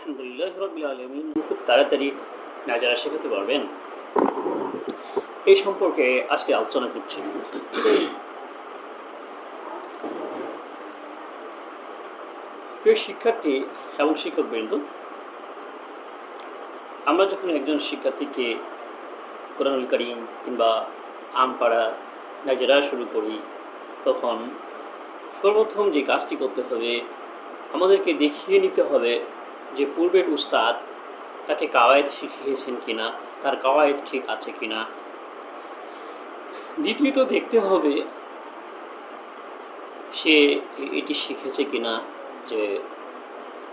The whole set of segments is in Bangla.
আলহামদুলিল্লাহ আলমিন খুব তাড়াতাড়ি নাজারা শেখাতে পারবেন। এই সম্পর্কে আজকে আলোচনা করছি। প্রিয় শিক্ষার্থী এবং শিক্ষকবৃন্দ, আমরা যখন একজন শিক্ষার্থীকে কোরআনুল করিম কিংবা আমপাড়া নাজারা শুরু করি, তখন সর্বপ্রথম যে কাজটি করতে হবে, আমাদেরকে দেখিয়ে নিতে হবে যে পূর্বের উস্তাদ তাকে কাওয়ায়দ শিখিয়েছেন কিনা, তার কাওয়ায়দ ঠিক আছে কিনা। দ্বিতীয়ত দেখতে হবে সে এটি শিখেছে কিনা, যে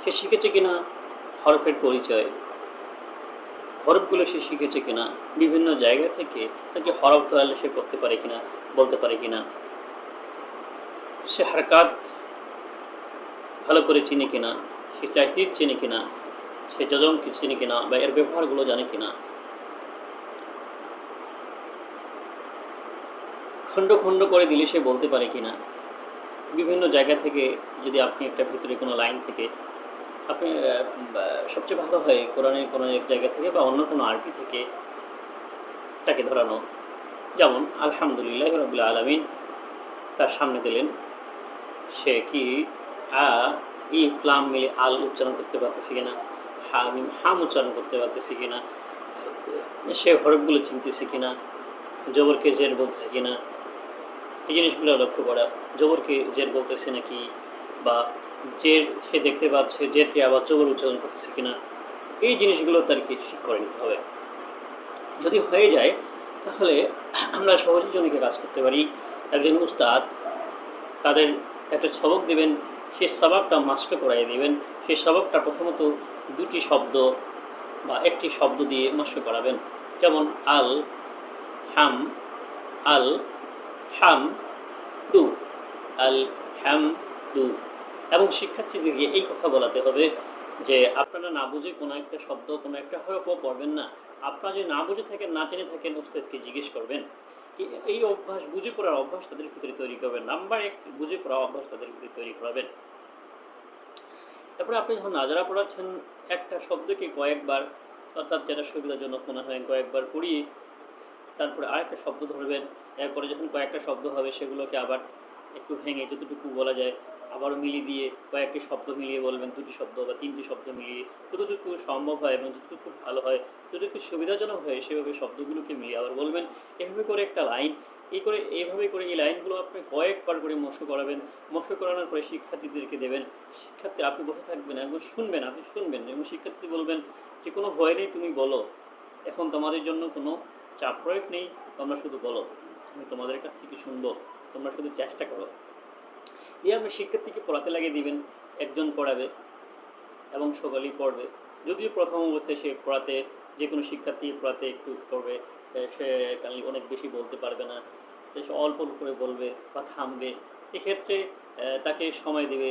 সে শিখেছে কিনা হরফের পরিচয়, হরফগুলো সে শিখেছে কিনা, বিভিন্ন জায়গা থেকে তাকে হরফ তাহলে সে করতে পারে কিনা, বলতে পারে কিনা। সে হারকাত ভালো করে চিনে কিনা। সে চাকরির চেনে কিনা, সে যজমকে চিনে কিনা বা এর ব্যবহারগুলো জানে কিনা। খণ্ড খণ্ড করে দিলে সে বলতে পারে কিনা। বিভিন্ন জায়গা থেকে যদি আপনি একটা ভিতরে কোনো লাইন থেকে, আপনি সবচেয়ে ভালো হয় কোরআনের কোনো এক জায়গা থেকে বা অন্য কোনো আরবি থেকে তাকে ধরানো। যেমন, আলহামদুলিল্লাহ রবিল আলমিন তার সামনে দিলেন, সে কি, আ ই প্লাম মিলে আল উচ্চারণ করতে পারতেছি কিনা হামিম হাম উচ্চারণ করতে পারতেছি কিনা, সে হরফগুলো চিনতেছে কিনা, জবরকে জের বলতেছে কিনা, এই জিনিসগুলো লক্ষ্য করা, জবরকে জের বলতেছে নাকি বা জের সে দেখতে পাচ্ছে, জেরকে আবার জবর উচ্চারণ করতেছে কিনা, এই জিনিসগুলো তারকে ঠিক করে নিতে হবে। যদি হয়ে যায়, তাহলে আমরা সহজে জনকে কাজ করতে পারি। একজন উস্তাদ তাদের একটা সবক দিবেন সেই সবকটা মাস্টার করাই দিবেন। সেই সবকটা প্রথমত দুটি শব্দ বা একটি শব্দ দিয়ে মাস্টার করাবেন যেমন, আল, হাম আল, হাম, দু, আল হ্যাম দু। এবং শিক্ষার্থীদেরকে এই কথা বলাতে হবে যে, আপনারা না বুঝে কোনো একটা শব্দ, কোনো একটা হরফও পড়বেন না। আপনারা যদি না বুঝে থাকেন, না জেনে থাকেন, ওস্তাদকে জিজ্ঞেস করবেন। এই- অভ্যাস, বুঝে পড়ার অভ্যাস তাদের ভিতরে তৈরি করবেন। নাম্বার এক, বুঝে পড়ার অভ্যাস তাদের ভিতরে তৈরি করাবেন। তারপরে আপনি যখন নাজারা পড়াচ্ছেন, একটা শব্দকে কয়েকবার, অর্থাৎ যেটা সুবিধাজনক মনে হয় কয়েকবার পড়িয়ে, তারপরে আরেকটা শব্দ ধরবেন। এরপরে যখন কয়েকটা শব্দ হবে, সেগুলোকে আবার একটু ভেঙে, যতটুকু বলা যায় আবারও মিলিয়ে দিয়ে কয়েকটি শব্দ মিলিয়ে বলবেন, দুটি শব্দ বা তিনটি শব্দ মিলিয়ে যতটুকু সম্ভব হয় এবং যতটুকু ভালো হয়, যতটুকু সুবিধাজনক হয় সেভাবে শব্দগুলোকে মিলিয়ে আবার বলবেন। এভাবে করে একটা লাইন, এই করে, এইভাবে করে এই লাইনগুলো আপনি কয়েকবার করে মস্ক করাবেন। মস্ক করানোর পরে শিক্ষার্থীদেরকে দেবেন। শিক্ষার্থী, আপনি বসে থাকবেন এবং শুনবেন, আপনি শুনবেন এবং শিক্ষার্থী বলবেন যে, কোনো ভয় নেই, তুমি বলো। এখন তোমাদের জন্য কোনো চাপ প্রয়োগ নেই, তোমরা শুধু বলো। আমি তোমাদের কাছ থেকে শুনব। তোমরা শুধু চেষ্টা করো। দিয়ে আপনি শিক্ষার্থীকে পড়াতে লাগিয়ে দিবেন, একজন পড়াবে এবং সকলেই পড়বে। যদিও প্রথম অবস্থায় সে পড়াতে যে কোনো শিক্ষার্থী পড়াতে একটু করবে সে কালি অনেক বেশি বলতে পারবে না। সে অল্প করে বলবে বা থামবে। এক্ষেত্রে তাকে সময় দেবে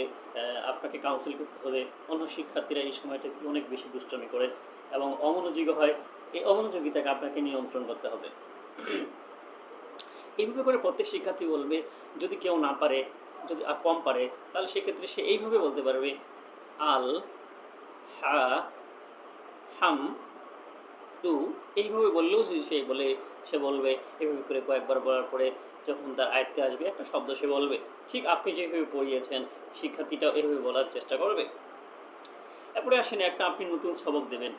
আপনাকে কাউন্সিল করতে হবে। অন্য শিক্ষার্থীরা এই সময়টাতে অনেক বেশি দুষ্টমি করে এবং অমনোযোগী হয়। এই অমনোযোগিতাকে আপনাকে নিয়ন্ত্রণ করতে হবে। এইভাবে করে প্রত্যেক শিক্ষার্থী বলবে, যদি কেউ না পারে যদি কম পারে, তাহলে সেক্ষেত্রে সে এইভাবে বলতে পারবে, আল, হা, হাম টু এইভাবে বললেও যদি সে বলে, সে বলবে, এভাবে করে কয়েকবার বলার পরে যখন তার আয়ত্তে আসবে, একটা শব্দ সে বলবে। ঠিক আপনি যেভাবে পড়িয়েছেন, শিক্ষার্থীটাও এভাবে বলার চেষ্টা করবে। এরপরে আসেন একটা আপনি নতুন সবক দেবেন।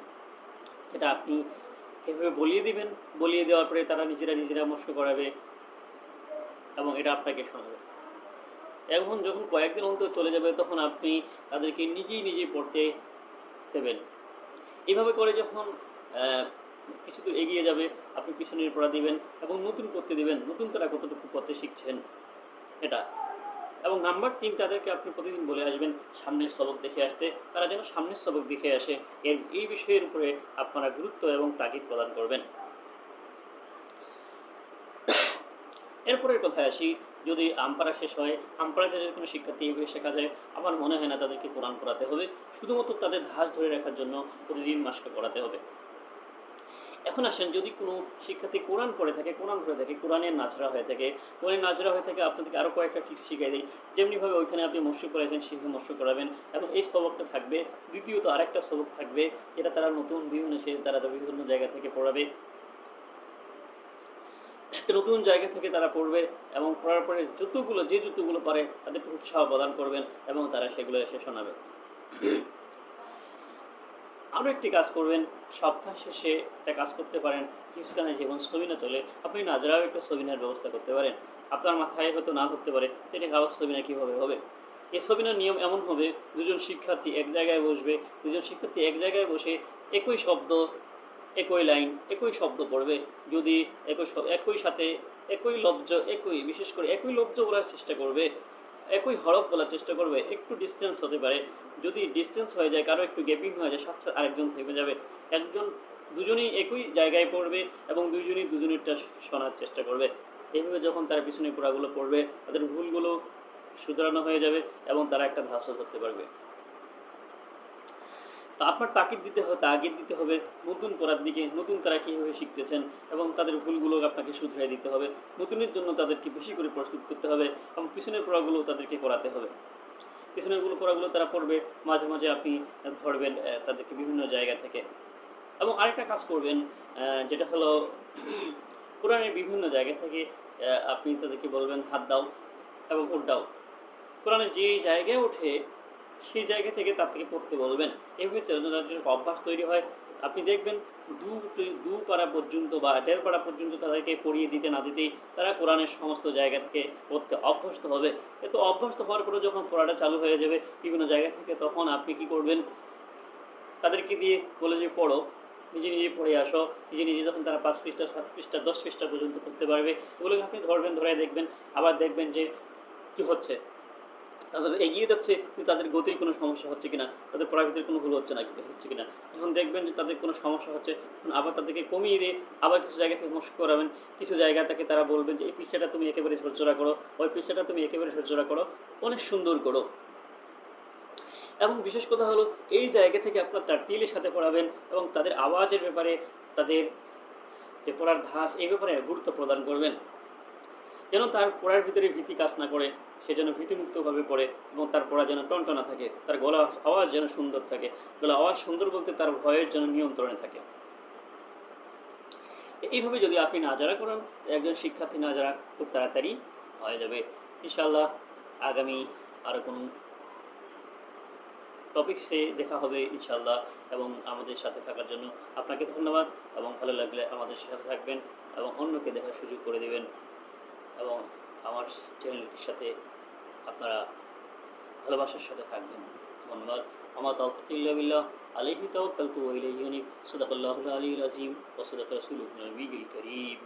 এটা আপনি এভাবে বলিয়ে দিবেন। বলিয়ে দেওয়ার পরে তারা নিজেরা নিজেরা মস্ক করাবে এবং এটা আপনাকে শোনাবে। এখন যখন কয়েকদিন অন্তর চলে যাবে, তখন আপনি তাদেরকে নিজেই নিজেই পড়তে দেবেন। এইভাবে করে যখন কিছু দূর এগিয়ে যাবে, আপনি পিছনের পড়া দিবেন এবং নতুন করতে দিবেন, নতুন তারা কতটুকু পড়তে শিখছেন এটা। এবং নাম্বার তিন, তাদেরকে আপনি প্রতিদিন বলে আসবেন, সামনের সবক দেখে আসতে, তারা যেন সামনের সবক দেখে আসে। এর, এই বিষয়ের উপরে আপনারা গুরুত্ব এবং তাগিদ প্রদান করবেন। এরপরের কথায় আসি যদি আমপাড়া শেষ হয় আমপাড়াতে যদি কোনো শিক্ষার্থী এইভাবে শেখা যায় আমার মনে হয় না তাদেরকে কোরআন পড়াতে হবে। শুধুমাত্র তাদের ধাস ধরে রাখার জন্য প্রতিদিন মাসকে পড়াতে হবে। এখন আসেন, যদি কোনো শিক্ষার্থী কোরআন পড়ে থাকে, কোরআন ধরে থাকে, কোরআনের নাচরা হয়ে থাকে, কোরআনের নাচরা হয়ে থাকে, আপনাদেরকে আরও কয়েকটা ঠিক শিখিয়ে দিই। যেমনিভাবে ওইখানে আপনি মস্যু করেছেন শিখে মস্যু করাবেন এবং এই সবকটা থাকবে। দ্বিতীয়ত আরেকটা সবক থাকবে, যেটা তারা নতুন বিভিন্ন সে তারা বিভিন্ন জায়গা থেকে পড়াবে। একটা নতুন জায়গা থেকে তারা পড়বে এবং পড়ার পরে যতগুলো, যে যতগুলো পারে তাদেরকে উৎসাহ প্রদান করবেন এবং তারা সেগুলো এসে শোনাবে। আরও একটি কাজ করবেন, সপ্তাহ শেষে একটা কাজ করতে পারেন হিউস্টানে যেমন সবিনা চলে। আপনি নাজরাও একটা সবিনার ব্যবস্থা করতে পারেন। আপনার মাথায় হয়তো না ধরতে পারে, এটা আবার সবিনা কীভাবে হবে? এই সবিনার নিয়ম এমন হবে, দুজন শিক্ষার্থী এক জায়গায় বসবে, দুজন শিক্ষার্থী এক জায়গায় বসে একই শব্দ একই লাইন, একই শব্দ পড়বে। যদি একই একই সাথে একই লব্জ, একই, বিশেষ করে একই লব্জ বলার চেষ্টা করবে, একই হরফ বলার চেষ্টা করবে, একটু ডিস্টেন্স হতে পারে। যদি ডিস্টেন্স হয়ে যায়, কারও একটু গ্যাপিং হয়ে যায় সাথে আরেকজন থেমে যাবে। একজন, দুজনেই একই জায়গায় পড়বে এবং দুজনেই দুজনেরটা শোনার চেষ্টা করবে। এইভাবে যখন তারা পিছনে পড়াগুলো পড়বে, তাদের ভুলগুলো শুধরানো হয়ে যাবে এবং তারা একটা ধাঁচও ধরতে পারবে। তো আপনার তাকিদ দিতে হবে, তাগিদ দিতে হবে, নতুন করার দিকে, নতুন তারা কীভাবে শিখতেছেন এবং তাদের ভুলগুলো আপনাকে শুধরে দিতে হবে, নতুনের জন্য তাদেরকে বেশি করে প্রস্তুত করতে হবে এবং পিছনের পড়াগুলো তাদেরকে করাতে হবে। পিছনেরগুলো পড়াগুলো তারা পড়বে, মাঝে মাঝে আপনি ধরবেন তাদেরকে বিভিন্ন জায়গা থেকে। এবং আরেকটা কাজ করবেন যেটা হলো, কোরআনের বিভিন্ন জায়গা থেকে আপনি তাদেরকে বলবেন, হাত দাও এবং উল্টাও কোরআনের যে জায়গায় ওঠে সেই জায়গা থেকে তার থেকে পড়তে বলবেন। এভাবে তাদের অভ্যাস তৈরি হয়। আপনি দেখবেন দু দু পাড়া পর্যন্ত বা দেড় পাড়া পর্যন্ত তাদেরকে পড়িয়ে দিতে না দিতেই তারা কোরআনের সমস্ত জায়গা থেকে পড়তে অভ্যস্ত হবে। এত অভ্যস্ত হওয়ার পরে যখন পড়াটা চালু হয়ে যাবে বিভিন্ন জায়গা থেকে, তখন আপনি কি করবেন? তাদেরকে দিয়ে বলে যে পড়ো। নিজে নিজে পড়ে আসো। নিজে নিজে যখন তারা পাঁচ পৃষ্ঠা, সাত পৃষ্ঠা, দশ পৃষ্ঠা পর্যন্ত পড়তে পারবে। এগুলোকে আপনি ধরবেন ধরে দেখবেন। আবার দেখবেন যে কি হচ্ছে? তাদের এগিয়ে যাচ্ছে, কিন্তু তাদের গতির কোনো সমস্যা হচ্ছে কিনা, তাদের পড়ার কোনো ভুল হচ্ছে না হচ্ছে কিনা। যখন দেখবেন যে তাদের কোনো সমস্যা হচ্ছে তখন আবার তাদেরকে কমিয়ে দিয়ে আবার কিছু জায়গা থেকে মুশক করাবেন। কিছু জায়গা থেকে তারা বলবেন যে, এই পৃষ্ঠাটা তুমি একেবারে ঝরঝরা করো, ওই পৃষ্ঠাটা তুমি একেবারে ঝরঝরা করো, অনেক সুন্দর করো। এবং বিশেষ কথা হলো, এই জায়গা থেকে আপনার তার টিলের সাথে পড়াবেন এবং তাদের আওয়াজের ব্যাপারে তাদের যে পড়ার ধাঁচ, এই ব্যাপারে গুরুত্ব প্রদান করবেন। যেন তার পড়ার ভিতরে ভীতি কাজ না করে, সে যেন ভীতিমুক্তভাবে পড়ে এবং তার পড়া যেন টনটনা থাকে, তার গলা আওয়াজ যেন সুন্দর থাকে। গলা আওয়াজ সুন্দর বলতে তার ভয়ের যেন নিয়ন্ত্রণে থাকে। এইভাবে যদি আপনি নাজারা করেন, একজন শিক্ষার্থী নাজারা খুব তাড়াতাড়ি হয়ে যাবে। ইনশাআল্লাহ আগামী আরও কোনো টপিক্সে দেখা হবে ইনশাল্লাহ এবং আমাদের সাথে থাকার জন্য আপনাকে ধন্যবাদ এবং ভালো লাগলে আমাদের সাথে থাকবেন এবং অন্যকে দেখার সুযোগ করে দেবেন। এবং আমার চ্যানেলটির সাথে আপনারা ভালোবাসার সাথে থাকবেন। ধন্যবাদ। আমার তৌফিকুল্লাহ আলহি আলাইহি তাওয়াক্কালতু আলী ইলাইহি ও সদাকাল সুলিম আযীম। ওয়া সাদাকা রাসূলুহুল নবিয়্যুল কারীম।